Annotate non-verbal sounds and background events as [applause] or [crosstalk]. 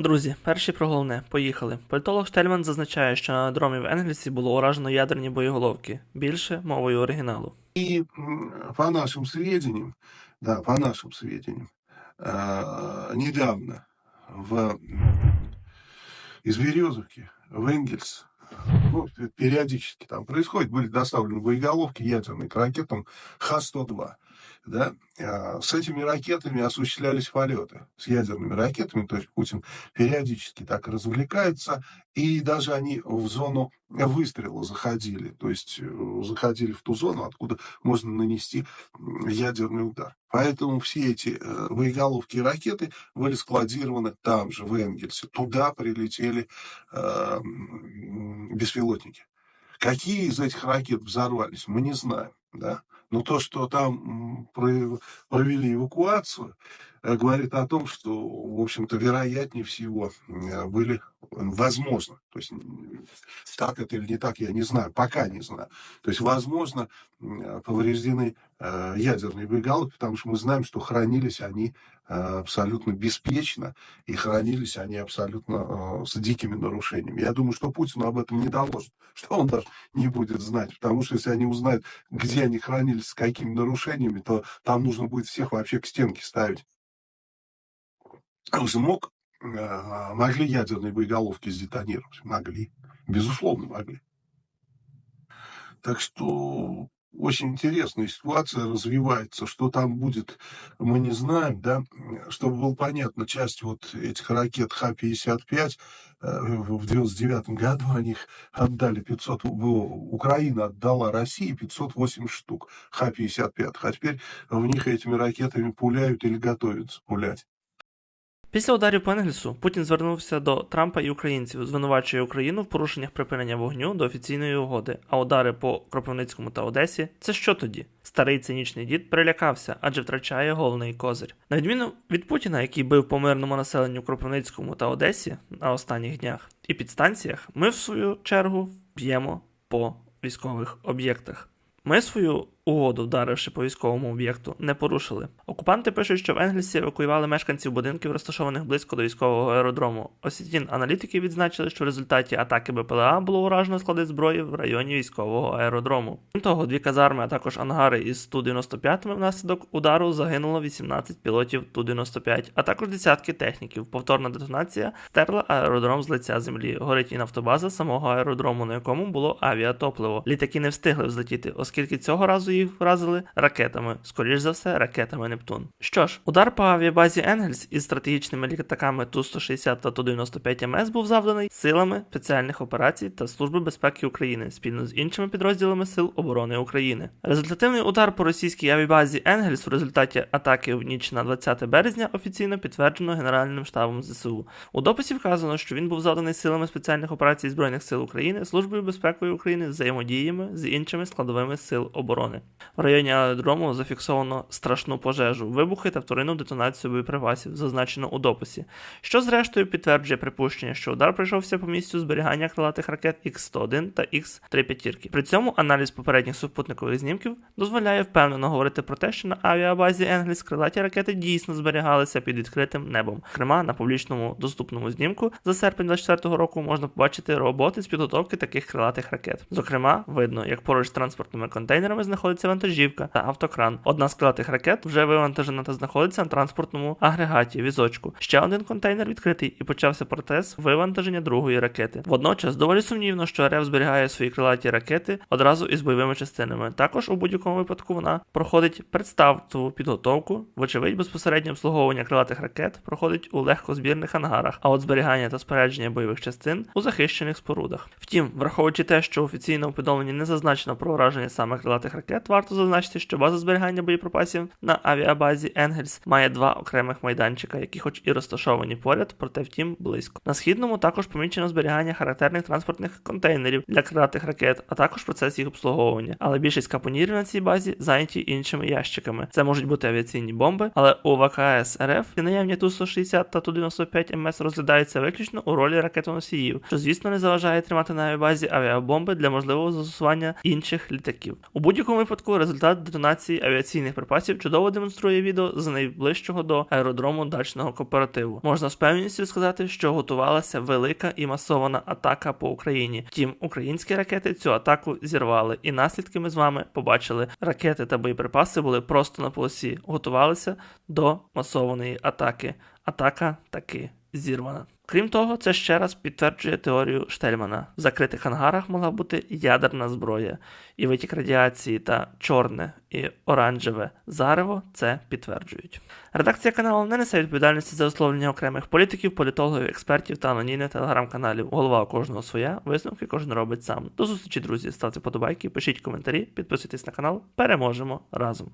Друзі, перші про головне. Поїхали. Політолог Штельман зазначає, що на дромі в Енглісі було уражено ядерні боєголовки. Більше мовою оригіналу. И м, по нашим сведениям, да, по нашим сведениям, э, недавно в м, из Березовки в Энгельс, ну, п- периодически там происходит, были доставлены боеголовки ядерные к ракетам Х-102. Да? А, С этими ракетами осуществлялись полеты, с ядерными ракетами, то есть Путин периодически так развлекается, и даже они в зону выстрела заходили, то есть э, заходили в ту зону, откуда можно нанести ядерный удар. Поэтому все эти э, боеголовки и ракеты были складированы там же, в Энгельсе. Туда прилетели э, беспилотники. Какие из этих ракет взорвались, мы не знаем. Да? Но то, что там провели эвакуацию, говорит о том, что, в общем-то, вероятнее всего э, были, э, возможно, то есть так это или не так, я не знаю, пока не знаю. То есть, возможно, м, повреждены э, ядерные боеголовки, потому что мы знаем, что хранились они э, абсолютно беспечно, и хранились они абсолютно э, с дикими нарушениями. Я думаю, что Путину об этом не доложат, [laughs] что он даже не будет знать, потому что если они узнают, где они хранились, с какими нарушениями, то там нужно будет всех вообще к стенке ставить. Мог, э, могли ядерные боеголовки сдетонировать? Могли. Безусловно, могли. Так что очень интересная ситуация развивается. Что там будет, мы не знаем, да. Чтобы было понятно, часть вот этих ракет Х-55 э, в 99 году они их отдали 500, было- Украина отдала России 508 штук Х-55, а теперь в них этими ракетами пуляют или готовятся пулять. Після ударів по Енгельсу Путін звернувся до Трампа і українців, звинувачує Україну в порушеннях припинення вогню до офіційної угоди. А удари по Кропивницькому та Одесі це що тоді? Старий цинічний дід перелякався, адже втрачає головний козир. На відміну від Путіна, який бив по мирному населенню Кропивницькому та Одесі на останніх днях і підстанціях, ми в свою чергу б'ємо по військових об'єктах. Ми свою угоду, вдаривши по військовому об'єкту, не порушили. Окупанти пишуть, що в Енгельсі евакуювали мешканців будинків, розташованих близько до військового аеродрому. Осітін аналітики відзначили, що в результаті атаки БПЛА було уражено склади зброї в районі військового аеродрому. Крім того, дві казарми, а також ангари із Ту-95 внаслідок удару загинуло 18 пілотів Ту-95, а також десятки техніків. Повторна детонація стерла аеродром з лиця землі. Горить і нафтобаза самого аеродрому, на якому було авіатопливо. Літаки не встигли взлетіти, оскільки цього разу їх вразили ракетами, скоріш за все, ракетами Нептун. Що ж, удар по авіабазі Енгельс із стратегічними літаками Ту-160 та Ту-95 МС був завданий силами спеціальних операцій та Служби безпеки України спільно з іншими підрозділами Сил оборони України. Результативний удар по російській авіабазі Енгельс в результаті атаки в ніч на 20 березня офіційно підтверджено Генеральним штабом ЗСУ. У дописі вказано, що він був завданий силами спеціальних операцій Збройних сил України, Службою безпеки України, взаємодіями з іншими складовими сил оборони. В районі аеродрому зафіксовано страшну пожежу, вибухи та вторинну детонацію боєприпасів, зазначено у дописі, що зрештою підтверджує припущення, що удар прийшовся по місцю зберігання крилатих ракет Х-101 та Х-3 п'ятірки. При цьому аналіз попередніх супутникових знімків дозволяє впевнено говорити про те, що на авіабазі Енгельс крилаті ракети дійсно зберігалися під відкритим небом. Зокрема, на публічному доступному знімку за серпень 24-го року можна побачити роботи з підготовки таких крилатих ракет. Зокрема, видно, як поруч з транспортними контейнерами знаходиться вантажівка та автокран. Одна з крилатих ракет вже вивантажена та знаходиться на транспортному агрегаті візочку. Ще один контейнер відкритий і почався процес вивантаження другої ракети. Водночас доволі сумнівно, що РФ зберігає свої крилаті ракети одразу із бойовими частинами. Також у будь-якому випадку вона проходить представтову підготовку, вочевидь, безпосереднє обслуговування крилатих ракет проходить у легкозбірних ангарах, а от зберігання та спорядження бойових частин у захищених спорудах. Втім, враховуючи те, що офіційно повідомленні не зазначено про ураження саме крилатих ракет, варто зазначити, що база зберігання боєприпасів на авіабазі Енгельс має два окремих майданчика, які, хоч і розташовані поряд, проте втім близько. На східному також помічено зберігання характерних транспортних контейнерів для крилатих ракет, а також процес їх обслуговування. Але більшість капонірів на цій базі зайняті іншими ящиками. Це можуть бути авіаційні бомби, але у ВКС РФ і наявні Ту-160 та Ту-95 МС розглядаються виключно у ролі ракетоносіїв, що звісно не заважає тримати на авіабазі авіабомби для можливого застосування інших літаків. У будь-якому випадку результат детонації авіаційних припасів чудово демонструє відео з найближчого до аеродрому дачного кооперативу. Можна з певністю сказати, що готувалася велика і масована атака по Україні. Втім, українські ракети цю атаку зірвали, і наслідки ми з вами побачили. Ракети та боєприпаси були просто на полосі, готувалися до масованої атаки. Атака таки зірвана. Крім того, це ще раз підтверджує теорію Штельмана. В закритих ангарах могла бути ядерна зброя, і витік радіації та чорне і оранжеве зарево це підтверджують. Редакція каналу не несе відповідальності за висловлення окремих політиків, політологів, експертів та анонімних телеграм-каналів. Голова у кожного своя, висновки кожен робить сам. До зустрічі, друзі. Ставте подобайки, пишіть коментарі, підписуйтесь на канал. Переможемо разом.